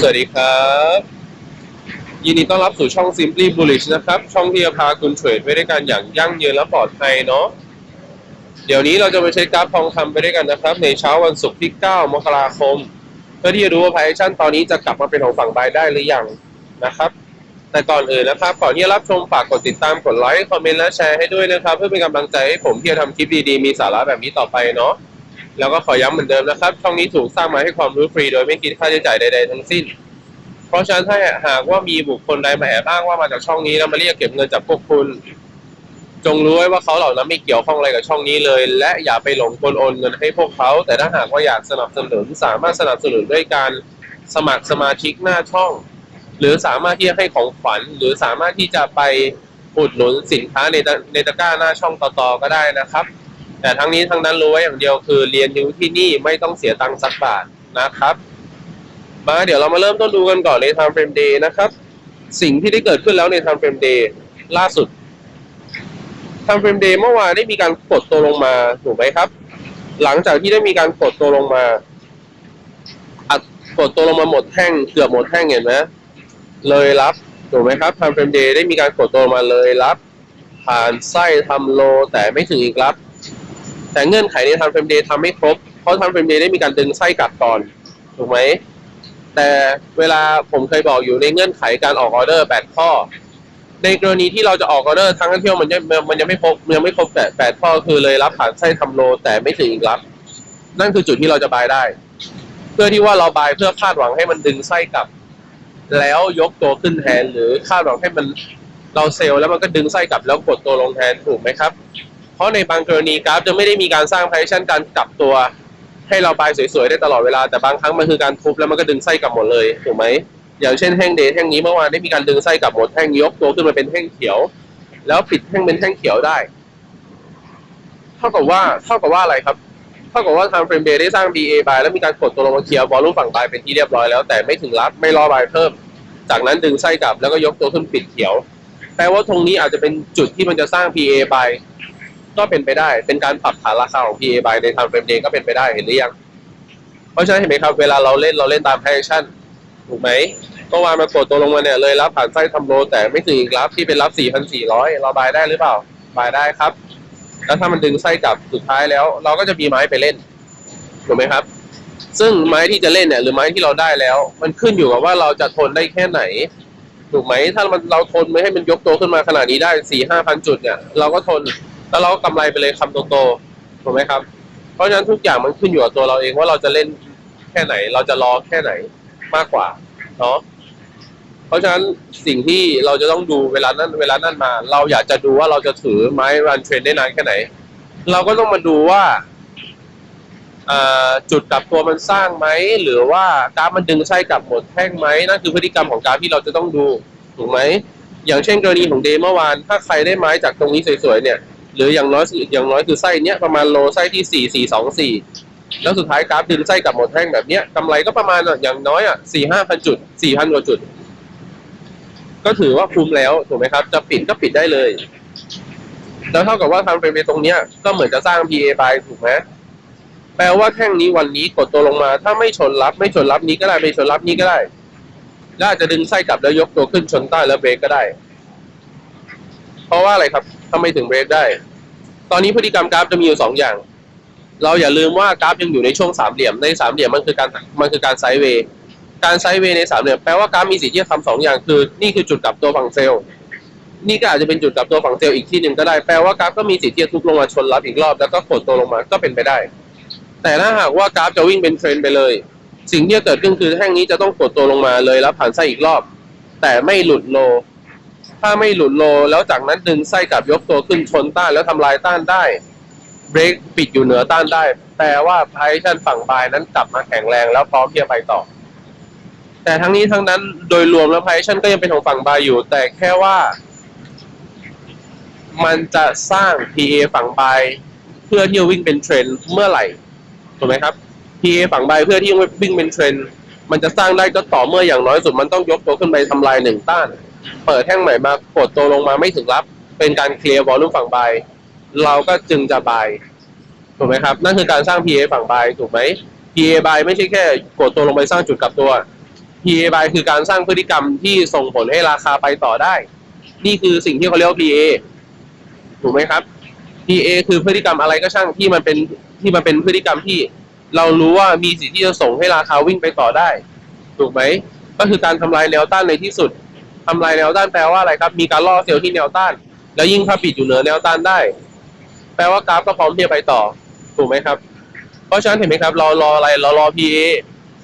สวัสดีครับ ยินดีต้อนรับสู่ช่อง Simply Bullish นะครับ ช่องที่จะพาคุณเทรดไปด้วยกันอย่างยั่งยืนและปลอดภัยเนาะเดี๋ยวนี้เราจะไปเช็คกราฟทองคำไปด้วยกันนะครับ ในเช้าวันศุกร์ที่ 9 มกราคม เพื่อที่จะดูว่า position ตอนนี้จะกลับมาเป็นของฝั่งบายได้หรือยังนะครับ แต่ก่อนอื่นนะครับก่อนที่จะรับชมฝากกดติดตามกดไลค์คอมเมนต์และแชร์ให้ด้วยนะครับ เพื่อเป็นกำลังใจให้ผมที่จะทำคลิปดีๆมีสาระแบบนี้ต่อไปเนาะ แล้วก็ขอย้ำเหมือนเดิมนะครับ ช่องนี้ถูกสร้างมาให้ความรู้ฟรี โดยไม่คิดค่าใช้จ่ายใดๆทั้งสิ้น เพราะฉะนั้นถ้าหากว่ามีบุคคลใดมาแอบอ้างว่ามาจากช่องนี้แล้วมาเรียกเก็บเงินจากพวกคุณ จงรู้ไว้ว่าเขาเหล่านั้นไม่เกี่ยวข้องอะไรกับช่องนี้เลย และอย่าไปหลงกลโอนเงินให้พวกเขา แต่ถ้าหากว่าอยากสนับสนุนสามารถสนับสนุนด้วยการสมัครสมาชิกหน้าช่อง หรือสามารถที่จะให้ของขวัญหรือสามารถที่จะไปอุดหนุนสินค้าในตะในตะกร้าหน้าช่องต่อๆก็ได้นะครับ แต่ทั้งนี้ทั้งนั้นรู้ไว้อย่างเดียวคือเรียนรู้ที่นี่ไม่ต้องเสียตังค์สักบาทนะครับ มาเดี๋ยวเรามาเริ่มต้นดูกันก่อนใน time frame day นะครับ สิ่งที่ได้เกิดขึ้นแล้วใน time frame day ล่าสุด time frame day เมื่อวานได้มีการกดตัวลงมาถูกไหมครับ หลังจากที่ได้มีการกดตัวลงมาอัดกดตัวลงมาหมดแท่งเกือบหมดแท่งเห็นไหมเลยรับถูกไหมครับ time frame day ได้มีการกดตัวลงมาเลยรับ ผ่านไส้ทำโลแต่ไม่ถึงอีกรับ แต่เงื่อนไขใน time frame day ทำไม่ครบ เพราะ time frame day ได้มีการดึงไส้กลับก่อน ถูกไหม แต่เวลาผมเคยบอกอยู่ในเงื่อนไขการออกออเดอร์ 8 ข้อ ในกรณีที่เราจะออกออเดอร์ทั้งเที่ยวมันยังมันยังไม่ครบยังไม่ครบแปดข้อคือเลยรับผ่านไส้ทำโล แต่ไม่ถึงอีกรับ นั่นคือจุดที่เราจะบายได้ เพื่อที่ว่าเราบายเพื่อคาดหวังให้มันดึงไส้กลับ แล้วยกตัวขึ้นแทนหรือคาดหวังให้มันเราเซลล์แล้วมันก็ดึงไส้กลับแล้วกดตัวลงแทนถูกไหมครับ เพราะในบางกรณีกราฟจะไม่ได้มีการสร้างไพชั่นการกลับตัว ให้เราบายสวยๆได้ตลอดเวลาแต่บางครั้งมันคือการทุบแล้วมันก็ดึงไส้กลับหมดเลยถูกไหมอย่างเช่นแท่งเดย์แท่งนี้เมื่อวานได้มีการดึงไส้กลับหมดแท่งยกตัวขึ้นมาเป็นแท่งเขียว แล้วปิดแท่งเป็นแท่งเขียวได้ เท่ากับว่าเท่ากับว่าอะไรครับเท่ากับว่าทางเฟรมเบย์ได้สร้าง BA บายแล้วมีการกดตัวลงมาเคลียร์บอลลุ่มฝั่งบายเป็นที่เรียบร้อยแล้วแต่ไม่ถึงรับไม่รอบายเพิ่ม จากนั้นดึงไส้กลับแล้วก็ยกตัวขึ้นปิดเขียว แปลว่าตรงนี้อาจจะเป็นจุดที่มันจะสร้าง PA บาย ก็เป็นไปได้ เป็นการปรับฐานราคาของ PA บายในทางเฟรมเดย์ก็เป็นไปได้เห็นหรือยัง เพราะฉะนั้นเห็นไหมครับ เวลาเราเล่นเราเล่นตามแพชชั่นถูกไหมเมื่อวานมากดตัวลงมาเนี่ยเลยรับผ่านไส้ทำโลแต่ไม่ถึงอีกรับที่เป็นรับ 4,400 เราบายได้หรือเปล่า บายได้ครับ แล้วถ้ามันดึงไส้กลับสุดท้ายแล้ว เราก็จะมีไม้ไปเล่นถูกไหมครับ ซึ่งไม้ที่จะเล่นเนี่ยหรือไม้ที่เราได้แล้ว มันขึ้นอยู่กับว่าเราจะทนได้แค่ไหนถูกไหมถ้ามันเราทนไม่ให้มันยกตัวขึ้นมาขนาดนี้ได้สี่ห้าพันจุดเนี่ยเราก็ทน แล้วเราก็กำไรไปเลยคำโตๆถูกไหมครับ เพราะฉะนั้นทุกอย่างมันขึ้นอยู่กับตัวเราเองว่าเราจะเล่นแค่ไหน เราจะรอแค่ไหนมากกว่าเนาะเพราะฉะนั้นสิ่งที่เราจะต้องดูเวลานั้นเวลานั้นมา เราอยากจะดูว่าเราจะถือไม้รันเทรนได้นานแค่ไหน เราก็ต้องมาดูว่าจุดกลับตัวมันสร้างไหมหรือว่ากราฟมันดึงไส้กลับหมดแท่งไหมนั่นคือพฤติกรรมของกราฟที่เราจะต้องดูถูกไหมอย่างเช่นกรณีของเดย์เมื่อวาน ถ้าใครได้ไม้จากตรงนี้สวยๆเนี่ย หรืออย่างน้อยอย่างน้อยคือไส้เนี้ยประมาณโลไส้ที่สี่สี่สองสี่แล้วสุดท้ายกราฟดึงไส้กลับหมดแท่งแบบเนี้ยกำไรก็ประมาณอะอย่างน้อยอะสี่ห้าพันจุดสี่พันกว่าจุด ก็ถือว่าคุ้มแล้วถูกไหมครับ จะปิดก็ปิดได้เลย แล้วเท่ากับว่าทำเป็นไปตรงเนี้ย ก็เหมือนจะสร้าง PA ไปถูกไหมแปลว่าแท่งนี้วันนี้กดตัวลงมา ถ้าไม่ชนรับ ไม่ชนรับนี้ก็ได้ไม่ชนรับนี้ก็ได้แล้วอาจจะดึงไส้กลับแล้วยกตัวขึ้นชนใต้แล้วเบรกก็ได้ เพราะว่าอะไรครับ ทำไมถึงเบรกได้ ตอนนี้พฤติกรรมกราฟจะมีอยู่สองอย่าง เราอย่าลืมว่ากราฟยังอยู่ในช่วงสามเหลี่ยม ในสามเหลี่ยมมันคือการมันคือการไซด์เวย์ การไซด์เวย์ในสามเหลี่ยมแปลว่ากราฟมีสิทธิ์ที่จะทำสองอย่างคือ นี่คือจุดกลับตัวฝั่งเซลล์ นี่ก็อาจจะเป็นจุดกลับตัวฝั่งเซลล์อีกที่หนึ่งก็ได้ แปลว่ากราฟก็มีสิทธิ์ที่จะทุบลงมาชนรับอีกรอบแล้วก็กดตัวลงมา ก็เป็นไปได้ แต่ถ้าหากว่ากราฟจะวิ่งเป็นเทรนไปเลย สิ่งที่จะเกิดขึ้นคือแท่งนี้จะต้องกดตัวลงมาเลยแล้วผ่านไส้อีกรอบ แต่ไม่หลุดโล ถ้าไม่หลุดโล แล้วจากนั้นดึงไส้กลับยกตัวขึ้นชนต้านแล้วทำลายต้านได้ เบรกปิดอยู่เหนือต้านได้ แปลว่าไพชั่นฝั่งบายนั้นกลับมาแข็งแรงแล้วพร้อมที่จะไปต่อ แต่ทั้งนี้ทั้งนั้นโดยรวมแล้วไพชั่นก็ยังเป็นของฝั่งบายอยู่ แต่แค่ว่า มันจะสร้าง PA ฝั่งบายเพื่อที่จะวิ่งเป็นเทรนเมื่อไหร่ถูกไหมครับ PA ฝั่งบายเพื่อที่จะวิ่งเป็นเทรนมันจะสร้างได้ก็ต่อเมื่ออย่างน้อยสุดมันต้องยกตัวขึ้นไปทำลายหนึ่งต้าน เปิดแท่งใหม่มากดตัวลงมาไม่ถึงรับ เป็นการเคลียร์วอลลุ่มฝั่งบายเราก็จึงจะบายถูกไหมครับ นั่นคือการสร้าง PA ฝั่งบายถูกไหม PA บายไม่ใช่แค่กดตัวลงไปสร้างจุดกลับตัว PA buy คือการสร้างพฤติกรรมที่ส่งผลให้ราคาไปต่อได้ นี่คือสิ่งที่เขาเรียกว่า PA ถูกไหมครับ PA คือพฤติกรรมอะไรก็ช่างที่มันเป็นที่มันเป็นพฤติกรรมที่เรารู้ว่ามีสิทธิ์ที่จะส่งให้ราคาวิ่งไปต่อได้ ถูกไหม ก็คือการทำลายแนวต้านในที่สุด ทำลายแนวต้านแปลว่าอะไรครับ มีการล่อเซลล์ที่แนวต้าน แล้วยิ่งถ้าปิดอยู่เหนือแนวต้านได้ แปลว่ากราฟก็พร้อมที่จะไปต่อ ถูกไหมครับ เพราะฉะนั้นเห็นไหมครับ เรารออะไร เรารอ PA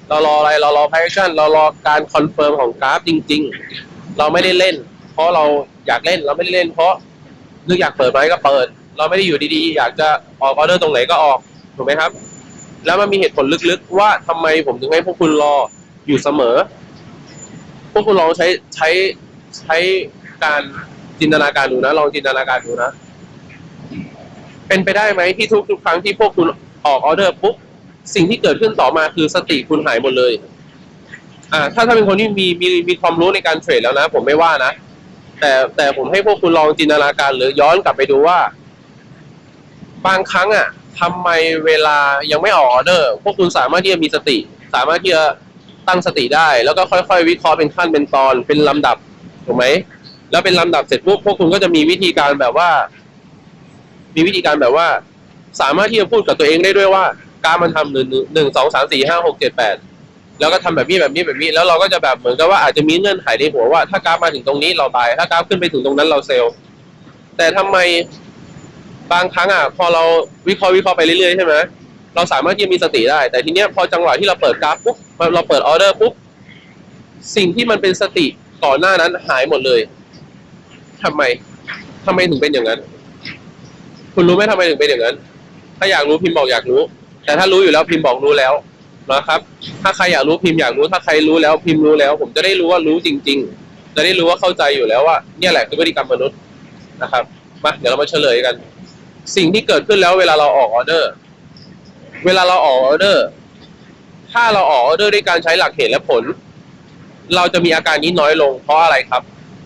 เรารออะไร เรารอ price action เรารอการคอนเฟิร์มของกราฟจริง ๆ เราไม่ได้เล่น เพราะเราอยากเล่น เราไม่ได้เล่น เพราะนึกอยากเปิดไหมก็เปิด เราไม่ได้อยู่ดีๆ อยากจะออกออเดอร์ตรงไหนก็ออก ถูกไหมครับ แล้วมันมีเหตุผลลึกๆ ว่าทำไมผมถึงให้พวกคุณรออยู่เสมอ พวกคุณลองใช้ใช้ใช้การจินตนาการดูนะลองจินตนาการดูนะ เป็นไปได้ไหมที่ทุกทุกครั้งที่พวกคุณออกออเดอร์ปุ๊บสิ่งที่เกิดขึ้นต่อมาคือสติคุณหายหมดเลย อ่า ถ้าถ้าเป็นคนที่มีมีมีความรู้ในการเทรดแล้วนะ ผมไม่ว่านะ แต่แต่ผมให้พวกคุณลองจินตนาการหรือย้อนกลับไปดูว่า บางครั้งอะทำไมเวลายังไม่ออกออเดอร์ พวกคุณสามารถที่จะมีสติ สามารถที่จะ ตั้งสติได้ แล้วก็ค่อยๆ วิเคราะห์เป็นขั้นเป็นตอน เป็นลำดับถูกไหมแล้วเป็นลำดับเสร็จปุ๊บพวกคุณก็จะมีวิธีการแบบว่า มีวิธีการแบบว่า สามารถที่จะพูดกับตัวเองได้ด้วยว่า การมันทำหนึ่งหนึ่งสองสามสี่ห้าหกเจ็ดแปดแล้วก็ทำแบบนี้แบบนี้แบบนี้ แล้วเราก็จะแบบเหมือนกับว่าอาจจะมีเงื่อนไขในหัวว่า ถ้ากราฟมาถึงตรงนี้เราบาย ถ้ากราฟขึ้นไปถึงตรงนั้นเราเซลล์แต่ทำไมบางครั้งอะพอเราวิเคราะห์วิเคราะห์ไปเรื่อยๆใช่ไหม เราสามารถที่จะมีสติได้ แต่ทีเนี้ยพอจังหวะที่เราเปิดกราฟปุ๊บเราเปิดออเดอร์ปุ๊บสิ่งที่มันเป็นสติก่อนหน้านั้นหายหมดเลยทำไมทำไมถึงเป็นอย่างนั้น คุณรู้ไหมทำไมถึงเป็นอย่างนั้น ถ้าอยากรู้พิมพ์บอกอยากรู้ แต่ถ้ารู้อยู่แล้วพิมพ์บอกรู้แล้วนะครับ ถ้าใครอยากรู้พิมพ์อยากรู้ ถ้าใครรู้แล้วพิมพ์รู้แล้ว ผมจะได้รู้ว่ารู้จริง ๆ จะได้รู้ว่าเข้าใจอยู่แล้วว่าเนี่ยแหละคือพฤติกรรมมนุษย์นะครับมาเดี๋ยวเรามาเฉลยกัน สิ่งที่เกิดขึ้นแล้วเวลาเราออกออเดอร์ เวลาเราออกออเดอร์ ถ้าเราออกออเดอร์ด้วยการใช้หลักเหตุและผล เราจะมีอาการนี้น้อยลงเพราะอะไรครับ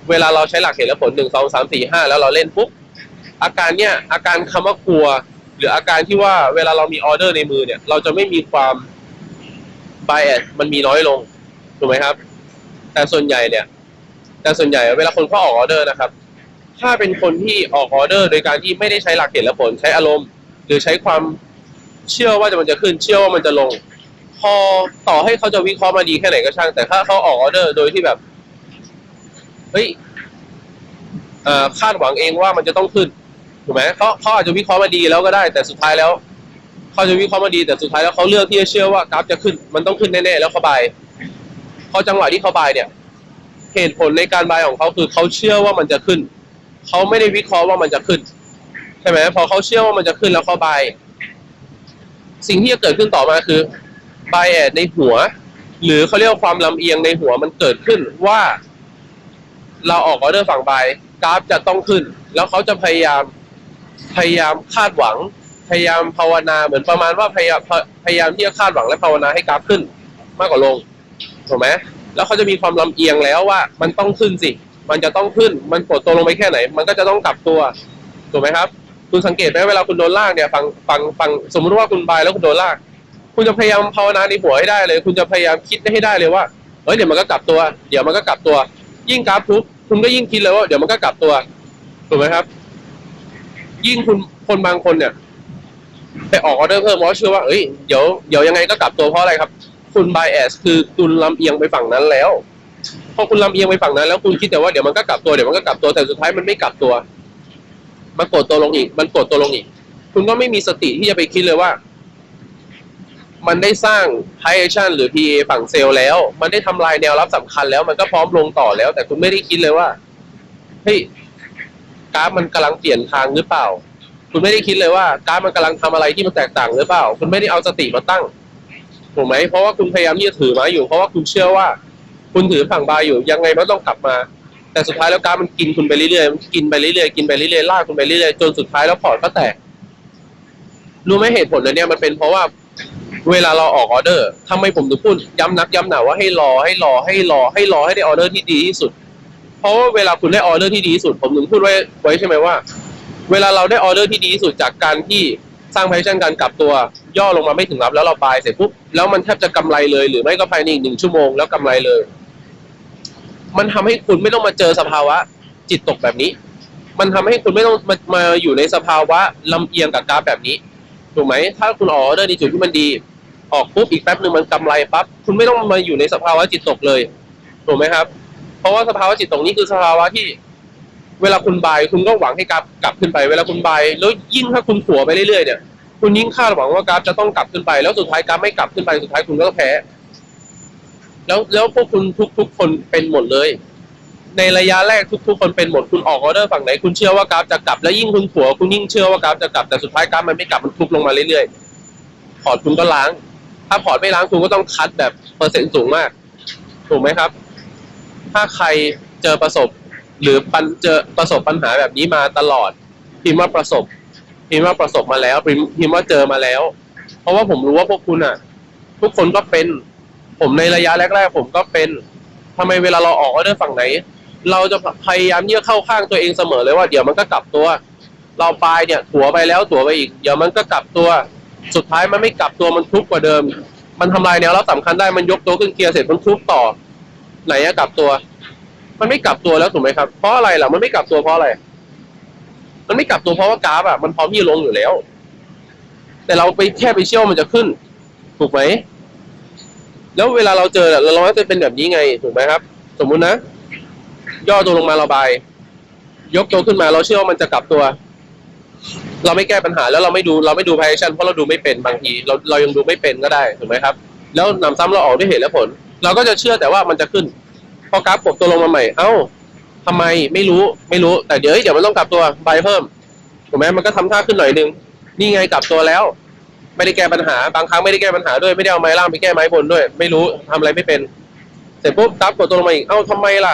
เวลาเราใช้หลักเหตุและผลหนึ่งสองสามสี่ห้าแล้วเราเล่นปุ๊บอาการเนี้ยอาการคำว่ากลัว หรืออาการที่ว่าเวลาเรามีออเดอร์ในมือเนี่ย เราจะไม่มีความ bias มันมีน้อยลงถูกไหมครับ แต่ส่วนใหญ่เนี่ย แต่ส่วนใหญ่เวลาคนเขาออกออเดอร์นะครับ ถ้าเป็นคนที่ออกออเดอร์ โดยการที่ไม่ได้ใช้หลักเหตุและผลใช้อารมณ์ หรือใช้ความ เชื่อว่าจะมันจะขึ้น เชื่อว่ามันจะลง พอต่อให้เขาจะวิเคราะห์มาดีแค่ไหนก็ช่าง แต่ถ้าเขาออกออเดอร์โดยที่แบบเฮ้ยคาดหวังเองว่ามันจะต้องขึ้นถูกไหมเขาเขาอาจจะวิเคราะห์มาดีแล้วก็ได้ แต่สุดท้ายแล้วเขาจะวิเคราะห์มาดีแต่สุดท้ายแล้วเขาเลือกที่จะเชื่อว่ากราฟจะขึ้น มันต้องขึ้นแน่ๆแล้วเขาบายพอจังหวะที่เขาบายเนี่ยเหตุผลในการบายของเขาคือเขาเชื่อว่ามันจะขึ้นเขาไม่ได้วิเคราะห์ว่ามันจะขึ้นใช่ไหมพอเขาเชื่อว่ามันจะขึ้นแล้วเขาบาย สิ่งที่จะเกิดขึ้นต่อมาคือบายแอดในหัว หรือเขาเรียกว่าความลำเอียงในหัวมันเกิดขึ้นว่า เราออกออเดอร์ฝั่งบายกราฟจะต้องขึ้น แล้วเขาจะพยายามพยายามคาดหวัง พยายามภาวนาเหมือนประมาณว่าพยายามพยายามที่จะคาดหวังและภาวนาให้กราฟขึ้น มากกว่าลงถูกไหมแล้วเขาจะมีความลำเอียงแล้วว่า มันต้องขึ้นสิ มันจะต้องขึ้น มันกดตัวลงไปแค่ไหน มันก็จะต้องกลับตัวถูกไหมครับ คุณสังเกตไหมเวลาคุณโดนลากเนี่ยฟังฟังฟังสมมุติว่าคุณบายแล้วคุณโดนลาก คุณจะพยายามภาวนาในหัวให้ได้เลย คุณจะพยายามคิดให้ได้เลยว่าเฮ้ยเดี๋ยวมันก็กลับตัว เดี๋ยวมันก็กลับตัว ยิ่งกราฟทุบคุณก็ยิ่งคิดเลยว่าเดี๋ยวมันก็กลับตัวถูกไหมครับ ยิ่งคุณคนบางคนเนี่ยไปออกออเดอร์เพิ่มเพราะเชื่อว่าเอ้ยเดี๋ยวเดี๋ยวยังไงก็กลับตัวเพราะอะไรครับ คุณ bias คือคุณลำเอียงไปฝั่งนั้นแล้วพอคุณลำเอียงไปฝั่งนั้นแล้วคุณคิดแต่ว่าเดี๋ยวมันก็กลับตัวเดี๋ยวมันก็กลับตัวแต่สุดท้ายมันไม่กลับตัว มันกดตัวลงอีก มันกดตัวลงอีก คุณก็ไม่มีสติที่จะไปคิดเลยว่า มันได้สร้าง high action หรือ PA ฝั่งเซลล์แล้ว มันได้ทำลายแนวรับสำคัญแล้ว มันก็พร้อมลงต่อแล้ว แต่คุณไม่ได้คิดเลยว่าเฮ้ยกราฟมันกำลังเปลี่ยนทางหรือเปล่า คุณไม่ได้คิดเลยว่ากราฟมันกำลังทำอะไรที่มันแตกต่างหรือเปล่า คุณไม่ได้เอาสติมาตั้งถูกไหมเพราะว่าคุณพยายามที่จะถือมาอยู่ เพราะว่าคุณเชื่อว่า คุณถือฝั่งบายอยู่ยังไงมันต้องกลับมา แต่สุดท้ายแล้วกาฟมันกินคุณไปเรื่อยๆมันกินไปเรื่อยๆกินไปเรื่อยๆลากคุณไปเรื่อยๆจนสุดท้ายแล้วพอร์ตก็แตกรู้ไหมเหตุผลอันเนี้ยมันเป็นเพราะว่าเวลาเราออกออเดอร์ทำไมผมถึงพูดย้ำนักย้ำหนาว่าให้รอให้รอให้รอให้รอให้ได้ออเดอร์ที่ดีที่สุด เพราะว่าเวลาคุณได้ออเดอร์ที่ดีที่สุด ผมถึงพูดไว้ไว้ใช่ไหมว่า เวลาเราได้ออเดอร์ที่ดีที่สุดจากการที่สร้างแพชชั่นการกลับตัวย่อลงมาไม่ถึงรับแล้วเราบายเสร็จปุ๊บแล้วมันแทบจะกำไรเลย หรือไม่ก็ภายในอีกหนึ่งชั่วโมงแล้วกำไรเลย มันทำให้คุณไม่ต้องมาเจอสภาวะ จิตตกแบบนี้ มันทำให้คุณไม่ต้องมามาอยู่ในสภาวะลำเอียงกับกราฟแบบนี้ถูกไหมถ้าคุณออกเดอร์ในจุดที่มันดี ออกปุ๊บอีกแป๊บหนึ่งมันกำไรปั๊บคุณไม่ต้องมาอยู่ในสภาวะจิตตกเลยถูกไหมครับ เพราะว่าสภาวะจิตตกนี้คือสภาวะที่ เวลาคุณบายคุณก็หวังให้กราฟกลับขึ้นไป เวลาคุณบายแล้วยิ่งถ้าคุณขัวไปเรื่อยๆเนี่ยคุณยิ่งคาดหวังว่ากราฟจะต้องกลับขึ้นไป แล้วสุดท้ายกราฟไม่กลับขึ้นไปสุดท้ายคุณก็แพ้ แล้วแล้วพวกคุณทุกทุกคนเป็นหมดเลย ในระยะแรกทุก ๆ คนเป็นหมดคุณออกออเดอร์ฝั่งไหนคุณเชื่อว่ากราฟจะกลับแล้วยิ่งคุณขัวคุณยิ่งเชื่อว่ากราฟจะกลับแต่สุดท้ายกราฟมันไม่กลับมันทุบลงมาเรื่อยๆพอร์ตคุณก็ล้าง ถ้าพอร์ตไม่ล้างคุณก็ต้องคัดแบบเปอร์เซ็นต์สูงมาก ถูกไหมครับ ถ้าใครเจอประสบ หรือปันเจอประสบปัญหาแบบนี้มาตลอดพิมพ์ว่าประสบพิมพ์ว่าประสบมาแล้วพิมพ์ว่าเจอมาแล้ว เพราะว่าผมรู้ว่าพวกคุณอะ ทุกคนก็เป็น ผมในระยะแรกๆ ผมก็เป็นทำไมเวลาเราออกออเดอร์ฝั่งไหน เราจะพยายามที่จะเข้าข้างตัวเองเสมอเลยว่าเดี๋ยวมันก็กลับตัว เราปลายเนี่ยถัวไปแล้วถัวไปอีก เดี๋ยวมันก็กลับตัว สุดท้ายมันไม่กลับตัวมันทุบกว่าเดิม มันทำลายแนวรับสำคัญได้มันยกตัวขึ้นเกียร์เสร็จมันทุบต่อ ไหนอะกลับตัว มันไม่กลับตัวแล้วถูกไหมครับเพราะอะไรล่ะมันไม่กลับตัวเพราะอะไร มันไม่กลับตัวเพราะว่ากราฟอะมันพร้อมที่จะลงอยู่แล้ว แต่เราไปแค่ไปเชื่อว่ามันจะขึ้น ถูกไหม แล้วเวลาเราเจอเนี่ยเราจะเป็นแบบนี้ไงถูกไหมครับ สมมุตินะ ย่อตัวลงมาเระบาย ยกตัวขึ้นมาเราเชื่อว่ามันจะกลับตัว เราไม่แก้ปัญหาแล้วเราไม่ดูเราไม่ดูพ a ชั่นเพราะเราดูไม่เป็นบางที เราเรายังดูไม่เป็นก็ได้ถูกไหมครับ แล้วนำซ้ำเราออกด้วยเหตุและผล เราก็จะเชื่อแต่ว่ามันจะขึ้นพอกราฟกดตัวลงมาใหม่ เอ้าทำไมไม่รู้ไม่รู้แต่เดี๋ยวเดี๋ยวมันต้องกลับตัวใบเพิ่มถูกไหมมันก็ทำท่าขึ้นหน่อยนึงนี่ไงกลับตัวแล้ว ไม่ได้แก้ปัญหา บางครั้งไม่ได้แก้ปัญหาด้วยไม่ได้เอาไม้ล่างไปแก้ไม้บนด้วย ไม่รู้ทำอะไรไม่เป็น เสร็จปุ๊บกราฟกดตัวลงมาอีกเอ้าทำไมล่ะ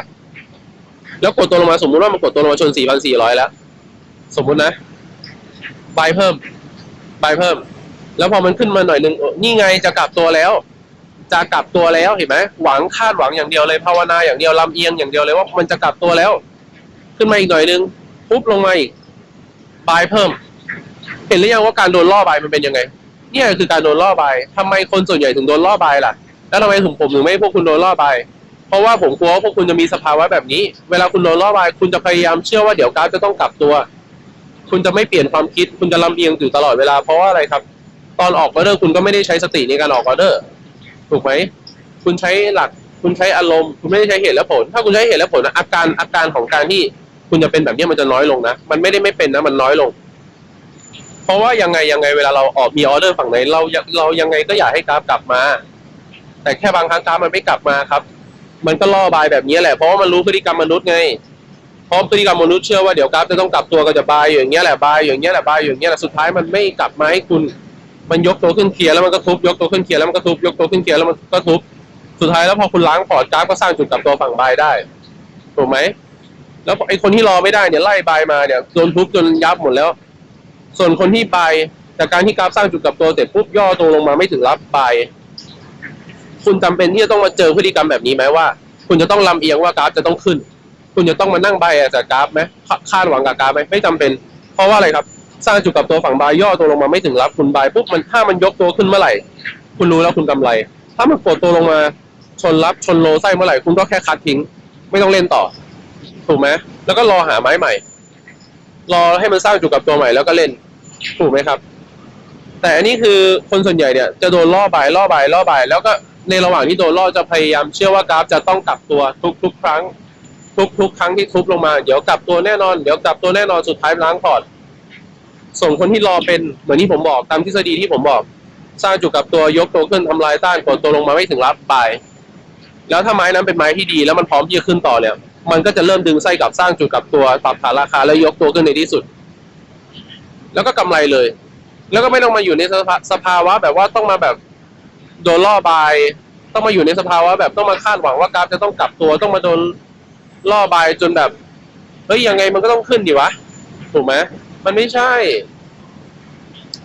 แล้วกดตัวลงมาสมมุติว่ามันกดตัวลงมาชน4,400แล้ว สมมุตินะบายเพิ่มบายเพิ่ม แล้วพอมันขึ้นมาหน่อยนึงนี่ไงจะกลับตัวแล้ว จะกลับตัวแล้วเห็นไหมหวังคาดหวังอย่างเดียวเลยภาวนาอย่างเดียวลำเอียงอย่างเดียวเลยว่ามันจะกลับตัวแล้ว ขึ้นมาอีกหน่อยนึงปุ๊บลงมาอีกบายเพิ่ม เห็นหรือยังว่าการโดนล่อบายมันเป็นยังไง เนี่ยคือการโดนล่อใบายทำไมคนส่วนใหญ่ถึงโดนล่อใบล่ะ แล้วทำไมถึงผมถึงไม่ให้พวกคุณโดนล่อใบเพราะว่าผมกลัวว่าพวกคุณจะมีสภาวะแบบนี้ เวลาคุณโดนล่อใบคุณจะพยายามเชื่อว่าเดี๋ยวกราฟจะต้องกลับตัว คุณจะไม่เปลี่ยนความคิด คุณจะลำเอียงอยู่ตลอดเวลาเพราะว่าอะไรครับ ตอนออกออเดอร์คุณก็ไม่ได้ใช้สติในการออกออเดอร์ ถูกไหมคุณใช้หลักคุณใช้อารมณ์ คุณไม่ได้ใช้เหตุและผล ถ้าคุณใช้เหตุและผลนะอาการอาการของการที่คุณจะเป็นแบบนี้มันจะน้อยลงนะ มันไม่ได้ไม่เป็นนะ มันน้อยลง เพราะว่ายังไงยังไงเวลาเราออกมีออเดอร์ฝั่งไหนเราเรายังไงก็อยากให้กราฟกลับมา แต่แค่บางครั้งกราฟมันไม่กลับมาครับ มันก็ล่อบายแบบนี้แหละเพราะว่ามันรู้พฤติกรรมมนุษย์ไงเพราะพฤติกรรมมนุษย์เชื่อว่าเดี๋ยวกราฟจะต้องกลับตัวก็จะบายอย่างเงี้ยแหละบายอย่างเงี้ยแหละบายอยู่อย่างเงี้ยแหละสุดท้ายมันไม่กลับมาให้คุณ มันยกตัวขึ้นเคลียร์แล้วมันก็ทุบยกตัวขึ้นเคลียร์แล้วมันก็ทุบยกตัวขึ้นเคลียร์แล้วมันก็ทุบสุดท้ายแล้วพอคุณล้างพอร์ตกราฟก็สร้างจุดกลับตัวฝั่งบายได้ถูกไหมแล้วไอ้คนที่รอไม่ได้เนี่ยไล่บายมาเนี่ยโดนทุบจนยับหมดแล้ว ส่วนคนที่บายจากการที่กราฟสร้างจุดกลับตัวเสร็จปุ๊บย่อตัวลงมาไม่ถึงรับบายคุณจำเป็นที่จะต้องมาเจอพฤติกรรมแบบนี้ไหมว่า คุณจะต้องลำเอียงว่ากราฟจะต้องขึ้น คุณจะต้องมานั่งใบจากกราฟไหมคาดหวังกับกราฟไหมไม่จำเป็น เพราะว่าอะไรครับ สร้างจุดกลับตัวฝั่งบายย่อตัวลงมาไม่ถึงรับคุณบายปุ๊บมันถ้ามันยกตัวขึ้นเมื่อไหร่ คุณรู้แล้วคุณกำไร ถ้ามันกดตัวลงมาชนรับชนโลไส้เมื่อไหร่คุณก็แค่คัดทิ้ง ไม่ต้องเล่นต่อ ถูกไหมแล้วก็รอหาไม้ใหม่ รอให้มันสร้างจุดกลับตัวใหม่แล้วก็เล่น ถูกไหมครับ แต่อันนี้คือคนส่วนใหญ่เนี่ยจะโดนล่อบายล่อบายล่อบายแล้วก็ในระหว่างที่โดนล่อจะพยายามเชื่อว่ากราฟจะต้องกลับตัวทุกทุกครั้ง ทุกทุกครั้งที่ทุบลงมาเดี๋ยวกลับตัวแน่นอนเดี๋ยวกลับตัวแน่นอนสุดท้ายล้างพอร์ตส่งคนที่รอเป็นเหมือนที่ผมบอกตามทฤษฎีที่ผมบอก สร้างจุดกลับตัวยกตัวขึ้นทำลายต้านกดตัวลงมาไม่ถึงรับไป แล้วถ้าไม้นั้นเป็นไม้ที่ดีแล้วมันพร้อมที่จะขึ้นต่อเนี่ยมันก็จะเริ่มดึงไส้กลับสร้างจุดกลับตัวปรับฐานราคาแล้วยกตัวขึ้นในที่สุด แล้วก็กำไรเลย แล้วก็ไม่ต้องมาอยู่ในสภาสภาวะแบบว่าต้องมาแบบโดนล่อบาย ต้องมาอยู่ในสภาวะแบบต้องมาคาดหวังว่ากราฟจะต้องกลับตัวต้องมาโดนล่อบายจนแบบเฮ้ยยังไงมันก็ต้องขึ้นดิวะถูกไหมมันไม่ใช่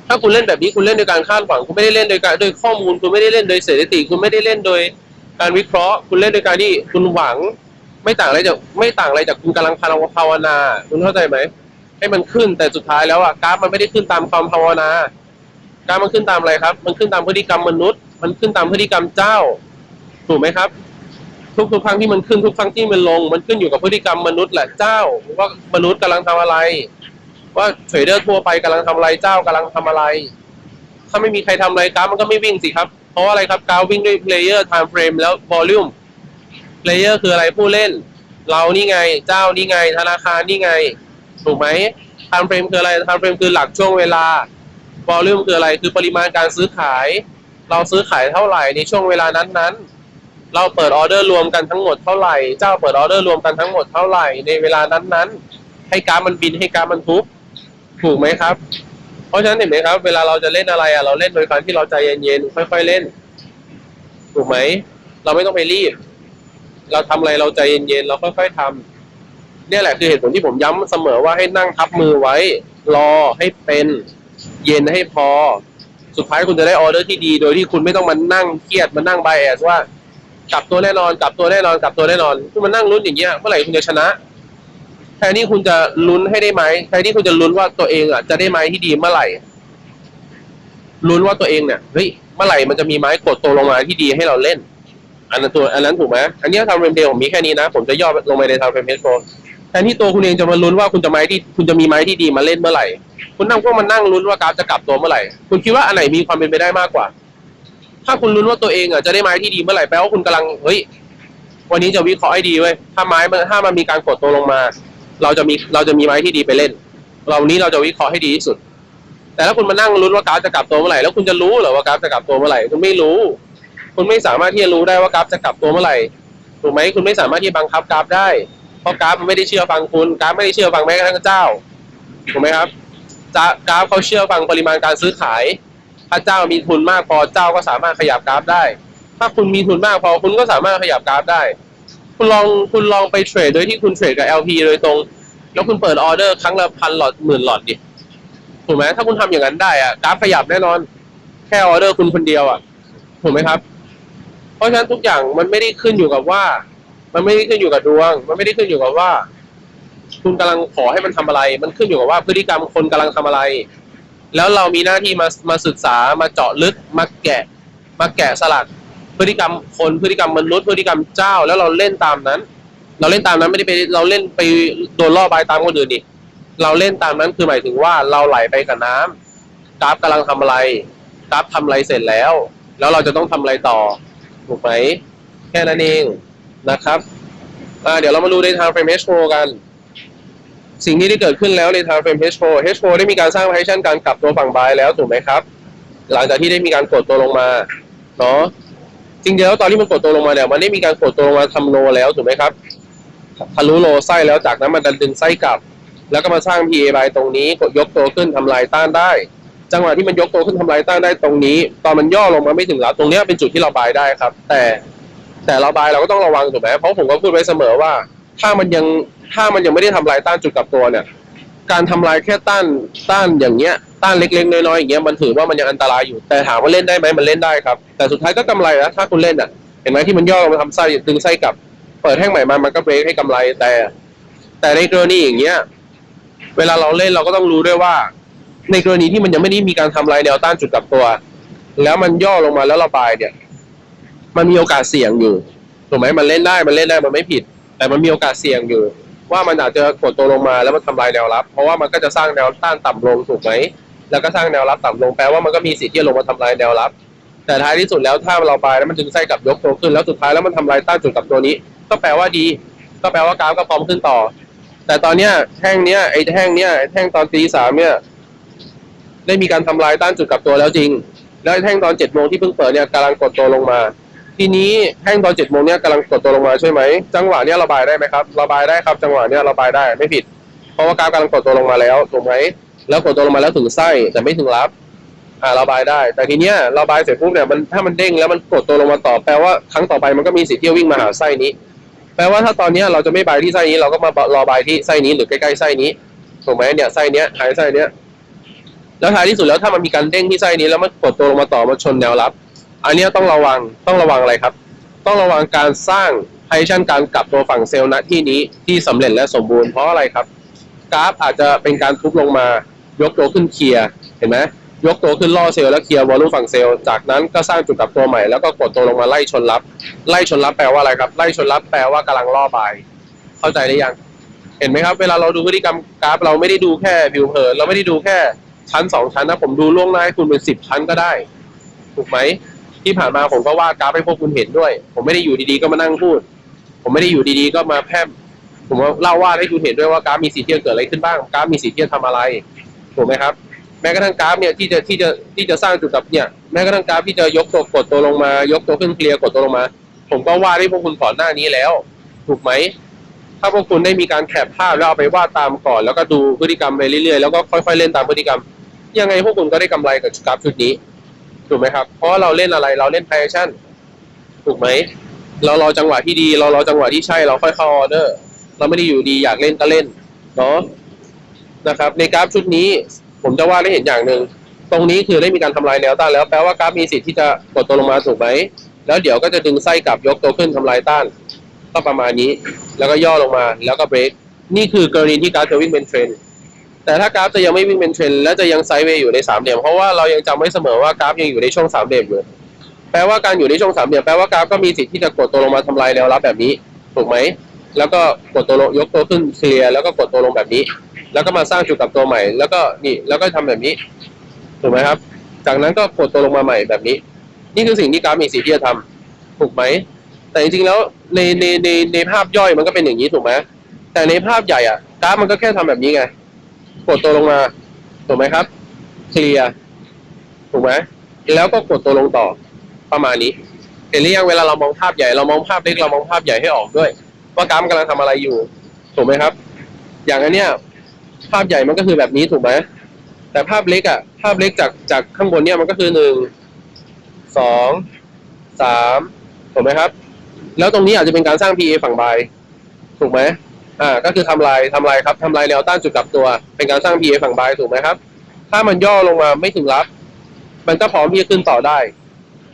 ถ้าคุณเล่นแบบนี้คุณเล่นโดยการคาดหวังคุณไม่ได้เล่นโดยการโดยข้อมูล คุณไม่ได้เล่นโดยสถิติ คุณไม่ได้เล่นโดยการวิเคราะห์ คุณเล่นโดยการที่คุณหวัง ไม่ต่างอะไรจากไม่ต่างอะไรจากคุณกำลังพลังภาวนา คุณเข้าใจไหม ให้มันขึ้นแต่สุดท้ายแล้วอะกราฟมันไม่ได้ขึ้นตามความภาวนา กราฟมันขึ้นตามอะไรครับ มันขึ้นตามพฤติกรรมมนุษย์ มันขึ้นตามพฤติกรรมเจ้า ถูกไหมครับ ทุกทุกครั้งที่มันขึ้นทุกครั้งที่มันลง มันขึ้นอยู่กับพฤติกรรมมนุษย์แหละเจ้า ว่ามนุษย์กำลังทำอะไร ว่าเทรดเดอร์ทั่วไปกำลังทำอะไรเจ้ากำลังทำอะไร ถ้าไม่มีใครทำอะไรกราฟมันก็ไม่วิ่งสิครับ เพราะว่าอะไรครับกราฟวิ่งด้วย player time frame แล้ว volume player คืออะไรผู้เล่น เรานี่ไง เจ้านี่ไง ธนาคารนี่ไง ถูกไหม time frame คืออะไร time frame คือหลักช่วงเวลา volume คืออะไรคือปริมาณการซื้อขาย เราซื้อขายเท่าไหร่ในช่วงเวลานั้นๆ เราเปิดออเดอร์รวมกันทั้งหมดเท่าไหร่ เจ้าเปิดออเดอร์รวมกันทั้งหมดเท่าไหร่ในเวลานั้นๆ ให้กาฟมันบินให้กาฟมันทุบถูกไหมครับ เพราะฉะนั้นเห็นไหมครับ เวลาเราจะเล่นอะไรอะเราเล่นโดยการที่เราใจเย็นๆค่อย ๆเล่น ถูกไหม เราไม่ต้องไปรีบ เราทำอะไรเราใจเย็นๆเราค่อย ๆทำ เนี่ยแหละคือเหตุผลที่ผมย้ำเสมอว่าให้นั่งทับมือไว้ รอให้เป็นเย็นให้พอ สุดท้ายคุณจะได้ออเดอร์ที่ดี โดยที่คุณไม่ต้องมานั่งเครียดมานั่งไบแอสว่ากลับตัวแน่นอนกลับตัวแน่นอนกลับตัวแน่นอนคุณมานั่งลุ้นอย่างเงี้ยเมื่อไหร่คุณจะชนะแทนที่คุณจะลุ้นให้ได้ไหมแทนที่คุณจะลุ้นว่าตัวเองอะจะได้ไม้ที่ดีเมื่อไหร่ลุ้นว่าตัวเองเนี่ยเฮ้ยเมื่อไหร่มันจะมีไม้กดตัวลงมาที่ดีให้เราเล่นอันนั้นตัวอันนั้นถูกไหมอันนี้ทำเรมเดลผมมีแค่นี้นะ ผมจะย่อลงไปในทำเรมเพสโฟ แทนที่ตัวคุณเองจะมาลุ้นว่าคุณจะไม้ที่คุณจะมีไม้ที่ดีมาเล่นเมื่อไหร่ คุณนั่งก็มานั่งลุ้นว่ากราฟจะกลับตัวเมื่อไหร่ คุณคิดว่าอันไหนมีความเป็นไปได้มากกว่า ถ้าคุณลุ้นว่าตัวเองอะจะได้ไม้ที่ดีเมื่อไหร่แปลว่าคุณกำลังเฮ้ยวันนี้จะวิเคราะห์ให้ดีเว้ยถ้าไม้มันถ้ามันมีการกดตัวลงมา เราจะมีเราจะมีไม้ที่ดีไปเล่น เราวันนี้เราจะวิเคราะห์ให้ดีที่สุด แต่ถ้าคุณมานั่งลุ้นว่ากราฟจะกลับตัวเมื่อไหร่แล้วคุณจะรู้เหรอว่ากราฟจะกลับตัวเมื่อไหร่คุณไม่รู้ คุณไม่สามารถที่จะรู้ได้ว่ากราฟจะกลับตัวเมื่อไหร่ถูกไหมคุณไม่สามารถที่บังคับกราฟได้ ราะกราฟมันไม่ได้เชื่อฟังคุณกราฟไม่ได้เชื่อฟังแม้กระทั่งเจ้าถูกไหมครับจะกราฟเขาเชื่อฟังปริมาณการซื้อขายถ้าเจ้ามีทุนมากพอเจ้าก็สามารถขยับกราฟได้ ถ้าคุณมีทุนมากพอคุณก็สามารถขยับกราฟได้ คุณลองคุณลองไปเทรดโดยที่คุณเทรดกับ LP โดยตรง แล้วคุณเปิดออเดอร์ครั้งละพันหลอดหมื่นหลอดดิถูกไหมถ้าคุณทำอย่างนั้นได้อะกราฟขยับแน่นอน แค่ออเดอร์คุณคนเดียวอะถูกไหมครับ เพราะฉะนั้นทุกอย่างมันไม่ได้ขึ้นอยู่กับว่า มันไม่ได้ขึ้นอยู่กับดวง มันไม่ได้ขึ้นอยู่กับว่า คุณกำลังขอให้มันทำอะไร มันขึ้นอยู่กับว่าพฤติกรรมคนกำลังทำอะไร แล้วเรามีหน้าที่มามาศึกษามาเจาะลึกมาแกะ มาแกะสลักพฤติกรรมคนพฤติกรรมมนุษย์พฤติกรรมเจ้า แล้วเราเล่นตามนั้น เราเล่นตามนั้นไม่ได้ไปเราเล่นไปโดนล่อบายตามคนอื่นดิเราเล่นตามนั้นคือหมายถึงว่าเราไหลไปกับน้ำกราฟกำลังทำอะไรกราฟทำอะไรเสร็จแล้ว แล้วเราจะต้องทำอะไรต่อถูกไหมแค่นั้นเอง นะครับเดี๋ยวเรามาดูในทางเฟรม H4 กัน สิ่งที่ได้เกิดขึ้นแล้วในทางเฟรม H4 H4 ได้มีการสร้างไพชั่นการกลับตัวฝั่งบายแล้วถูกไหมครับ หลังจากที่ได้มีการกดตัวลงมาเนาะจริงๆแล้วตอนที่มันกดตัวลงมาเนี่ยมันได้มีการกดตัวลงมาทำโลแล้วถูกไหมครับทะลุโลไส้แล้วจากนั้นมันดันดึงไส้กลับ แล้วก็มาสร้าง PA บายตรงนี้กดยกตัวขึ้นทำลายต้านได้ จังหวะที่มันยกตัวขึ้นทำลายต้านได้ตรงนี้ ตอนมันย่อลงมาไม่ถึงหลักตรงเนี้ยเป็นจุดที่เราบายได้ครับ แต่ แต่เราบายเราก็ต้องระวังถูกไหมเพราะผมก็พูดไว้เสมอว่า ถ้ามันยังถ้ามันยังไม่ได้ทำลายต้านจุดกลับตัวเนี่ย การทำลายแค่ต้านต้านอย่างเงี้ย ต้านเล็กๆน้อยๆอย่างเงี้ยมันถือว่ามันยังอันตรายอยู่ แต่ถามว่าเล่นได้ไหมมันเล่นได้ครับ แต่สุดท้ายก็กำไรนะถ้าคุณเล่นอะ เห็นไหมที่มันย่อลงมาทำไส้ดึงไส้กลับ เปิดแท่งใหม่มามันก็เบรกให้กำไรแต่ แต่ในกรณีอย่างเงี้ยเวลาเราเล่นเราก็ต้องรู้ด้วยว่า ในกรณีที่มันยังไม่ได้มีการทำลายแนวต้านจุดกลับตัว แล้วมันย่อลงมาแล้วระบายเนี่ย มันมีโอกาสเสี่ยงอยู่ถูกไหมมันเล่นได้มันเล่นได้มันไม่ผิด แต่มันมีโอกาสเสี่ยงอยู่ ว่ามันอาจจะกดตัวลงมาแล้วมันทำลายแนวรับ เพราะว่ามันก็จะสร้างแนวต้านต่ำลงถูกไหมแล้วก็สร้างแนวรับต่ำลงแปลว่ามันก็มีสิทธิ์ที่จะลงมาทำลายแนวรับ แต่ท้ายที่สุดแล้วถ้าเราบายแล้วมันดึงไส้กลับยกตัวขึ้นแล้วสุดท้ายแล้วมันทำลายต้านจุดกลับตัวนี้ ก็แปลว่าดี ก็แปลว่ากราฟก็พร้อมขึ้นต่อ แต่ตอนเนี้ยแท่งเนี้ยไอ้แท่งเนี้ยแท่งตอนตีสามเนี่ยได้มีการทำลายต้านจุดกลับตัวแล้วจริง แล้วแท่งตอนเจ็ดโมงที่เพิ่งเปิดเนี่ยกำลังกดตัวลงมา ทีนี้แท่งตอนเจ็ดโมงเนี่ยกำลังกดตัวลงมาใช่ไหมจังหวะเนี้ยระบายได้ไหมครับ ระบายได้ครับ จังหวะเนี้ยระบายได้ไม่ผิด เพราะว่ากราฟกำลังกดตัวลงมาแล้วถูกไหมแล้วกดตัวลงมาแล้วถึงไส้แต่ไม่ถึงรับอ่าระบายได้ แต่ทีเนี้ยระบายเสร็จปุ๊บเนี่ยมันถ้ามันเด้งแล้วมันกดตัวลงมาต่อแปลว่าครั้งต่อไปมันก็มีสิทธิ์ที่จะวิ่งมาหาไส้นี้ แปลว่าถ้าตอนเนี้ยเราจะไม่บายที่ไส้นี้เราก็มารอบายที่ไส้นี้หรือใกล้ๆไส้นี้ถูกไหมเนี่ยไส้เนี้ยหายไส้เนี้ยแล้วท้ายที่สุดแล้วถ้ามันมีการเด้งที่ไส้นี้แล้วมันกดตัวลงมาต่อมาชนแนวรับ อันนี้ต้องระวังต้องระวังอะไรครับ ต้องระวังการสร้างไพชั่นการกลับตัวฝั่งเซลล์ณที่นี้ที่สำเร็จและสมบูรณ์เพราะอะไรครับ กราฟอาจจะเป็นการทุบลงมายกตัวขึ้นเคลียร์เห็นไหมยกตัวขึ้นล่อเซลล์แล้วเคลียร์วอลลุ่มฝั่งเซลล์จากนั้นก็สร้างจุดกลับตัวใหม่แล้วก็กดตัวลงมาไล่ชนรับ ไล่ชนรับแปลว่าอะไรครับ ไล่ชนรับแปลว่ากำลังล่อบาย เข้าใจหรือยัง เห็นไหมครับ เวลาเราดูพฤติกรรมกราฟเราไม่ได้ดูแค่ผิวเผินเราไม่ได้ดูแค่ชั้นสองชั้นนะผมดูล่วงหน้าให้คุณเป็นสิบชั้นก็ได้ถูกไหม ที่ผ่านมาผมก็วาดกราฟให้พวกคุณเห็นด้วย ผมไม่ได้อยู่ดีๆก็มานั่งพูด ผมไม่ได้อยู่ดีๆก็มาแพร่มผมเล่าวาดให้คุณเห็นด้วยว่ากราฟมีสีเทียนเกิดอะไรขึ้นบ้างกราฟมีสีเทียนทำอะไรถูกไหมครับ แม้กระทั่งกราฟเนี่ยที่จะที่จะที่จะสร้างจุดกับเนี่ยแม้กระทั่งกราฟที่จะยกตัวกดตัวลงมา ยกตัวขึ้นเคลียร์กดตัวลงมา ผมก็วาดให้พวกคุณก่อนหน้านี้แล้ว ถูกไหมถ้าพวกคุณได้มีการแคปภาพแล้วเอาไปวาดตามก่อน แล้วก็ดูพฤติกรรมไปเรื่อยๆแล้วก็ค่อยๆเล่นตามพฤติกรรม ยังไงพวกคุณก็ได้กำไรกับกราฟชุดนี้ ถูกไหมครับ เพราะเราเล่นอะไรเราเล่น passion ถูกไหมเรารอจังหวะที่ดี เรารอจังหวะที่ใช่เราค่อยเข้าออเดอร์ เราไม่ได้อยู่ดีอยากเล่นก็เล่นเนาะนะครับ ในกราฟชุดนี้ผมจะว่าได้เห็นอย่างหนึ่งตรงนี้คือได้มีการทำลายแนวต้านแล้วแปลว่ากราฟมีสิทธิ์ที่จะกดตัวลงมาถูกไหมแล้วเดี๋ยวก็จะดึงไส้กลับยกตัวขึ้นทำลายต้านก็ประมาณนี้ แล้วก็ย่อลงมาแล้วก็เบรกนี่คือกรณีที่กราฟจะวิ่งเป็นเทรนด์ แต่ถ้ากราฟจะยังไม่วิ่งเป็นเทรนและจะยังไซด์เวย์อยู่ในสามเหลี่ยมเพราะว่าเรายังจำไว้เสมอว่ากราฟยังอยู่ในช่วงสามเหลี่ยมอยู่แปลว่าการอยู่ในช่วงสามเหลี่ยมแปลว่ากราฟก็มีสิทธิ์ที่จะกดตัวลงมาทำลายแนวรับแบบนี้ถูกไหมแล้วก็กดตัวลงยกตัวขึ้นเคลียร์แล้วก็กดตัวลงแบบนี้ แล้วก็มาสร้างจุดกลับตัวใหม่ แล้วก็นี่แล้วก็ทำแบบนี้ถูกไหมครับ จากนั้นก็กดตัวลงมาใหม่แบบนี้ นี่คือสิ่งที่กราฟมีสิทธิ์ที่จะทำถูกไหม แต่จริงๆแล้วในในในในภาพย่อยมันก็เป็นอย่างนี้ถูกไหมแต่ในภาพใหญ่อะกราฟมันก็แค่ทำแบบนี้ไง กดตัวลงมาถูกไหมครับ เคลียร์ถูกไหมแล้วก็กดตัวลงต่อประมาณนี้เห็นหรือยังเวลาเรามองภาพใหญ่เรามองภาพเล็กเรามองภาพใหญ่ให้ออกด้วย ว่ากราฟกำลังทำอะไรอยู่ ถูกไหมครับ อย่างอันเนี้ยภาพใหญ่มันก็คือแบบนี้ถูกไหมแต่ภาพเล็กอะภาพเล็กจากจากข้างบนเนี่ยมันก็คือหนึ่งสองสามถูกไหมครับ แล้วตรงนี้อาจจะเป็นการสร้าง PA ฝั่งบายถูกไหม อ่าก็คือทำลายทำลายครับทำลายแนวต้านจุดกลับตัว เป็นการสร้าง PA ฝั่งบายถูกไหมครับ ถ้ามันย่อลงมาไม่ถึงรับ มันก็พร้อมที่จะขึ้นต่อได้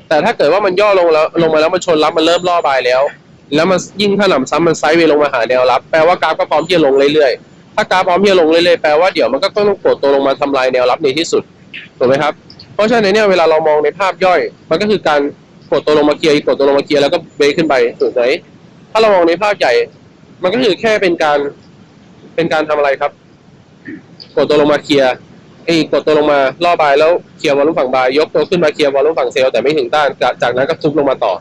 แต่ถ้าเกิดว่ามันย่อลงแล้วลงมาแล้วมันชนรับมันเริ่มล่อบายแล้ว แล้วมันยิ่งถ้าหนำซ้ำมันไซด์เวลงมาหาแนวรับ แปลว่ากราฟก็พร้อมที่จะลงเรื่อยๆ ถ้ากราฟพร้อมที่จะลงเรื่อยๆแปลว่าเดี๋ยวมันก็ต้องกดตัวลงมาทำลายแนวรับในที่สุดถูกไหมครับ เพราะฉะนั้นเนี่ยเวลาเรามองในภาพย่อย มันก็คือการกดตัวลงมาเคลียร์กดตัวลงมาเคลียร์แล้วก็เบรกขึ้นไปถูกไหมถ้าเรามองในภาพใหญ่ มันก็คือแค่เป็นการ เป็นการทำอะไรครับ กดตัวลงมาเคลียร์ไอ้กดตัวลงมาล่อบายแล้วเคลียร์วอลลุ่มฝั่งบายยกตัวขึ้นมาเคลียร์วอลลุ่มฝั่งเซลล์แต่ไม่ถึงต้านจากจากนั้นก็ซุบลงมาต่อ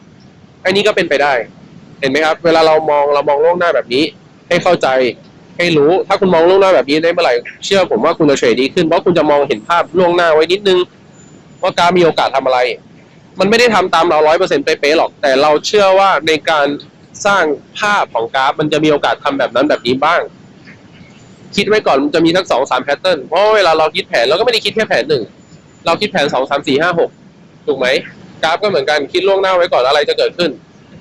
ไอ้นี้ก็เป็นไปได้ เห็นไหมครับ เวลาเรามองเรามองล่วงหน้าแบบนี้ ให้เข้าใจให้รู้ถ้าคุณมองล่วงหน้าแบบนี้ได้เมื่อไหร่เชื่อผมว่าคุณจะเฉยดีขึ้นเพราะคุณจะมองเห็นภาพล่วงหน้าไว้นิดนึง ว่ากาฟมีโอกาสทำอะไร มันไม่ได้ทำตามเราร้อยเปอร์เซ็นต์เป๊ะๆหรอก แต่เราเชื่อว่าในการ สร้างภาพของกราฟ มันจะมีโอกาสทำแบบนั้นแบบนี้บ้าง คิดไว้ก่อนมันจะมีทั้งสองสามแพทเทิร์นเพราะเวลาเราคิดแผนเราก็ไม่ได้คิดแค่แผนหนึ่งเราคิดแผนสองสามสี่ห้าหกถูกไหมกราฟก็เหมือนกันคิดล่วงหน้าไว้ก่อนอะไรจะเกิดขึ้น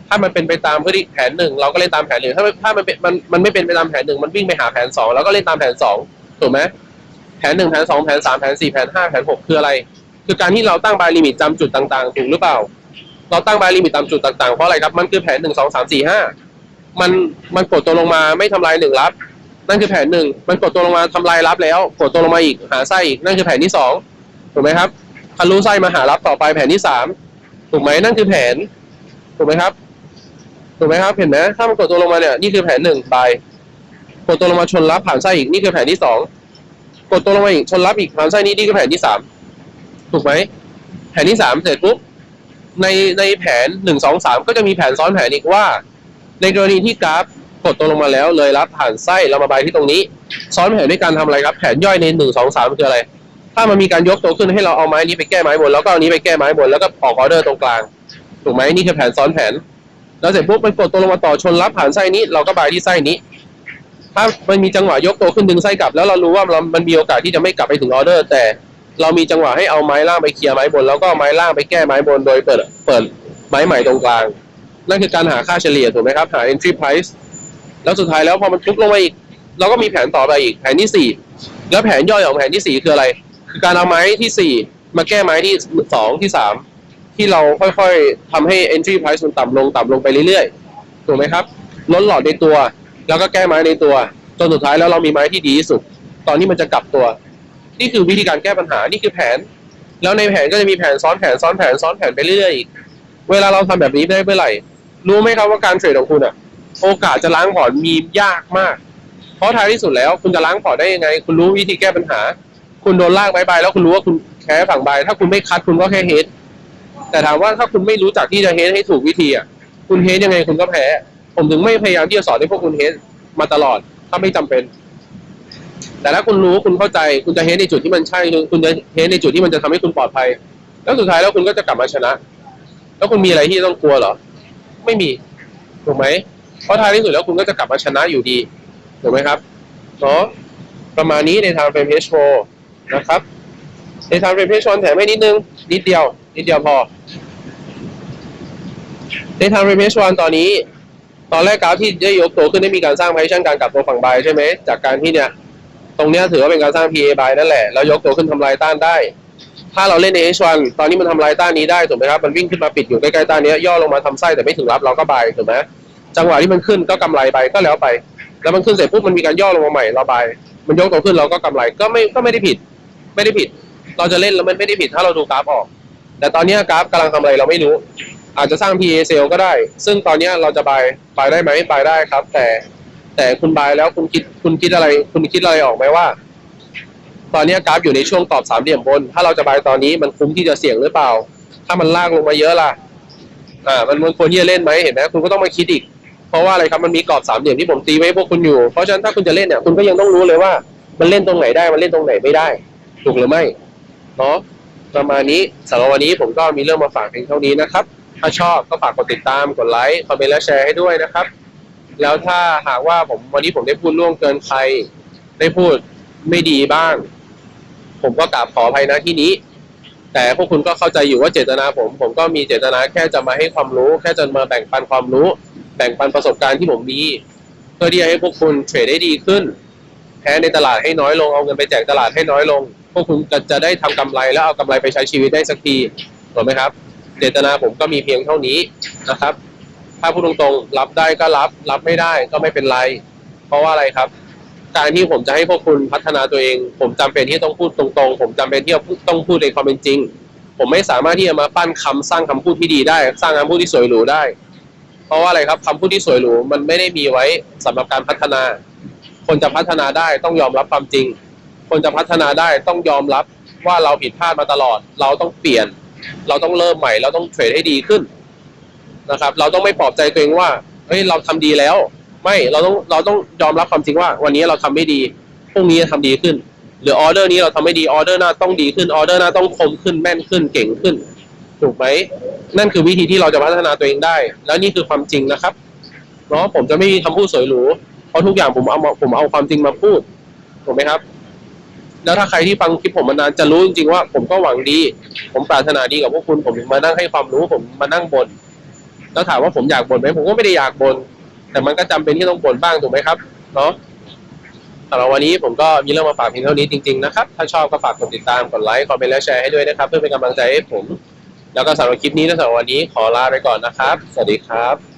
ถ้ามันเป็นไปตามพฤติแผนหนึ่งเราก็เล่นตามแผนหนึ่งถ้าถ้ามันเป็นมันมันไม่เป็นไปตามแผนหนึ่งมันวิ่งไปหาแผนสองเราก็เล่นตามแผนสองถูกไหมแผนหนึ่งแผนสองแผนสามแผนสี่แผนห้าแผนหกคืออะไร คือการที่เราตั้งบายลิมิตจำจุดต่างๆ ถูกหรือเปล่า เราตั้งบายลิมิตตามจุดต่างๆ เพราะอะไรครับ มันคือแผนหนึ่งสองสามสี่ห้ามันมันกดตัวลงมาไม่ทำลายหนึ่งรับ นั่นคือแผนหนึ่งมันกดตัวลงมาทำลายรับแล้ว กดตัวลงมาอีกหาไส้อีกนั่นคือแผนที่สองถูกไหมครับทะลุไส้มาหารับต่อไปแผนที่สามถูกไหมนั่นคือแผน ถูกไหมครับถูกไหมครับเห็นไหมถ้ามันกดตัวลงมาเนี่ยนี่คือแผนหนึ่งไปกดตัวลงมาชนรับผ่านไส้อีกนี่คือแผนที่สองกดตัวลงมาอีกชนรับอีกผ่านไส้นี้นี่คือแผนที่สามถูกไหมแผนที่สามเสร็จปุ๊บ ในในแผนหนึ่งสองสามก็จะมีแผนซ้อนแผนอีกว่า ในกรณีที่กราฟกดตัวลงมาแล้วเลยรับผ่านไส้เรามาบายที่ตรงนี้ ซ้อนแผนด้วยการทำอะไรครับ แผนย่อยในหนึ่งสองสามคืออะไร ถ้ามันมีการยกตัวขึ้นให้เราเอาไม้นี้ไปแก้ไม้บนแล้วก็เอานี้ไปแก้ไม้บนแล้วก็ออกออเดอร์ตรงกลางถูกไหมนี่คือแผนซ้อนแผน แล้วเสร็จปุ๊บมันกดตัวลงมาต่อชนรับผ่านไส้นี้เราก็บายที่ไส้นี้ ถ้ามันมีจังหวะยกตัวขึ้นดึงไส้กลับ แล้วเรารู้ว่าเรามันมีโอกาสที่จะไม่กลับไปถึงออเดอร์ แต่ เรามีจังหวะให้เอาไม้ล่างไปเคลียร์ไม้บน แล้วก็เอาไม้ล่างไปแก้ไม้บนโดยเปิดเปิดไม้ใหม่ตรงกลาง นั่นคือการหาค่าเฉลี่ยถูกไหมครับ หา entry price แล้วสุดท้ายแล้วพอมันทุบลงมาอีก เราก็มีแผนต่อไปอีกแผนที่สี่แล้วแผนย่อยของแผนที่สี่คืออะไร คือการเอาไม้ที่สี่มาแก้ไม้ที่สองที่สามที่เราค่อยๆทำให้ entry price มันต่ำลงต่ำลงไปเรื่อยๆถูกไหมครับลดหลอดในตัว แล้วก็แก้ไม้ในตัวจนสุดท้ายแล้วเรามีไม้ที่ดีที่สุด ตอนนี้มันจะกลับตัว นี่คือวิธีการแก้ปัญหานี่คือแผน แล้วในแผนก็จะมีแผนซ้อนแผนซ้อนแผนซ้อนแผนไปเรื่อยอีกเวลาเราทำแบบนี้ได้เมื่อไหร่ รู้ไหมครับว่าการเทรดของคุณอะโอกาสจะล้างพอร์ตมียากมาก เพราะท้ายที่สุดแล้วคุณจะล้างพอร์ตได้ยังไง คุณรู้วิธีแก้ปัญหา คุณโดนลากบายบแล้วคุณรู้ว่าคุณแค่ฝั่งใบถ้าคุณไม่คัดคุณก็แค่เฮดแต่ถามว่าถ้าคุณไม่รู้จักที่จะเฮดให้ถูกวิธีอะคุณเฮดยังไงคุณก็แพ้ ผมถึงไม่พยายามที่จะสอนให้พวกคุณเฮดมาตลอดถ้าไม่จำเป็น แต่ถ้าคุณรู้คุณเข้าใจคุณจะเฮดในจุดที่มันใช่คุณจะเฮดในจุดที่มันจะทำให้คุณปลอดภัย แล้วสุดท้ายแล้วคุณก็จะกลับมาชนะ แล้วคุณมีอะไรที่ต้องกลัวเหรอ ไม่มีถูกไหมเพราะท้ายที่สุดแล้วคุณก็จะกลับมาชนะอยู่ดีถูกไหมครับเนาะประมาณนี้ในทางเฟรมเพชโนะครับในทางเฟรมเพชแถมให้นิดนึงนิดเดียวนิดเดียวพอในทางเฟรมเพชตอนนี้ ตอนแรกกราฟที่ได้ยกตัวขึ้นได้มีการสร้างไพชั่นการกลับตัวฝั่งบายใช่ไหมจากการที่เนี่ย รงเนี้ยถือว่าเป็นการสร้าง PA buy นั่นแหละ แล้วยกตัวขึ้นทำลายต้านได้ ถ้าเราเล่นใน H1 ตอนนี้มันทำลายต้านนี้ได้ถูกไหมครับ มันวิ่งขึ้นมาปิดอยู่ใกล้ๆต้านนี้ย่อลงมาทำไส้แต่ไม่ถึงรับเราก็บายถูกไหมจังหวะที่มันขึ้นก็กำไรไปก็แล้วไป แล้วมันขึ้นเสร็จปุ๊บมันมีการย่อลงมาใหม่เราบายมันยกตัวขึ้นเราก็กำไรก็ไม่ก็ไม่ได้ผิด ไม่ได้ผิด เราจะเล่นแล้วมันไม่ได้ผิดถ้าเราดูกราฟออก แต่ตอนนี้กราฟกำลังทำอะไรเราไม่รู้ อาจจะสร้าง PA sale ก็ได้ ซึ่งตอนนี้เราจะบายบายได้ไหมบายได้ครับ แต่ แต่คุณบายแล้วคุณคิดคุณคิดอะไร คุณคิดอะไรออกไหมว่า ตอนนี้กราฟอยู่ในช่วงตอบสามเหลี่ยมบน ถ้าเราจะบายตอนนี้มันคุ้มที่จะเสี่ยงหรือเปล่า ถ้ามันลากลงมาเยอะล่ะ อ่า มันมันควรที่จะเล่นไหมเห็นไหมคุณก็ต้องมาคิดอีก เพราะว่าอะไรครับมันมีกรอบสามเหลี่ยมที่ผมตีไว้ให้พวกคุณอยู่ เพราะฉะนั้นถ้าคุณจะเล่นเนี่ยคุณก็ยังต้องรู้เลยว่า มันเล่นตรงไหนได้มันเล่นตรงไหนไม่ได้ ถูกหรือไม่เนาะประมาณนี้สำหรับวันนี้ผมก็มีเรื่องมาฝากเพียงเท่านี้นะครับ ถ้าชอบก็ฝากกดติดตาม กดไลค์ คอมเมนต์และแชร์ให้ด้วยนะครับ แล้วถ้าหากว่าผมวันนี้ผมได้พูดล่วงเกินใคร ได้พูดไม่ดีบ้าง ผมก็กราบขออภัยนะที่นี้ แต่พวกคุณก็เข้าใจอยู่ว่าเจตนาผม ผมก็มีเจตนาแค่จะมาให้ความรู้ แค่จะมาแบ่งปันความรู้ แบ่งปันประสบการณ์ที่ผมมี เพื่อที่จะให้พวกคุณเทรดได้ดีขึ้นแพ้ในตลาดให้น้อยลงเอาเงินไปแจกตลาดให้น้อยลง พวกคุณจะจะได้ทำกำไรแล้วเอากำไรไปใช้ชีวิตได้สักทีถูกไหมครับ เจตนาผมก็มีเพียงเท่านี้นะครับ ถ้าพูดตรงๆ รับได้ก็รับ รับไม่ได้ก็ไม่เป็นไร เพราะว่าอะไรครับ การที่ผมจะให้พวกคุณพัฒนาตัวเอง ผมจำเป็นที่ต้องพูดตรงๆ ผมจำเป็นที่จะต้องพูดในความเป็นจริง ผมไม่สามารถที่จะมาปั้นคำสร้างคำพูดที่ดีได้ สร้างคำพูดที่สวยหรูได้ เพราะว่าอะไรครับคำพูดที่สวยหรูมันไม่ได้มีไว้สำหรับการพัฒนา คนจะพัฒนาได้ต้องยอมรับความจริง คนจะพัฒนาได้ต้องยอมรับว่าเราผิดพลาดมาตลอด เราต้องเปลี่ยน เราต้องเริ่มใหม่ เราต้องเทรดให้ดีขึ้น นะครับ เราต้องไม่ปลอบใจตัวเองว่าเฮ้ยเราทำดีแล้ว ไม่เราต้องเราต้องยอมรับความจริงว่า วันนี้เราทำไม่ดีพรุ่งนี้จะทำดีขึ้น หรือออเดอร์นี้เราทำไม่ดีออเดอร์หน้าต้องดีขึ้นออเดอร์หน้าต้องคมขึ้นแม่นขึ้นเก่งขึ้น ถูกไหมนั่นคือวิธีที่เราจะพัฒนาตัวเองได้ แล้วนี่คือความจริงนะครับเนาะผมจะไม่มีคำพูดสวยหรูเพราะทุกอย่างผมเอามาผมเอาความจริงมาพูดถูกไหมครับ แล้วถ้าใครที่ฟังคลิปผมมานานจะรู้จริงๆว่า ผมก็หวังดี ผมปรารถนาดีกับพวกคุณ ผมถึงมานั่งให้ความรู้ผมมานั่งบน่น แล้วถามว่าผมอยากบ่นไหมผมก็ไม่ได้อยากบ่นแต่มันก็จำเป็นที่ต้องบ่นบ้างถูกไหมครับเนาะสำหรับวันนี้ผมก็มีเรื่องมาฝากเพียงเท่านี้จริงๆนะครับ ถ้าชอบก็ฝากกดติดตามกดไลค์คอมเมนต์และแชร์ให้ด้วยนะครับ เพื่อเป็นกำลังใจให้ผม แล้วก็สำหรับคลิปนี้และสำหรับวันนี้ขอลาไปก่อนนะครับ สวัสดีครับ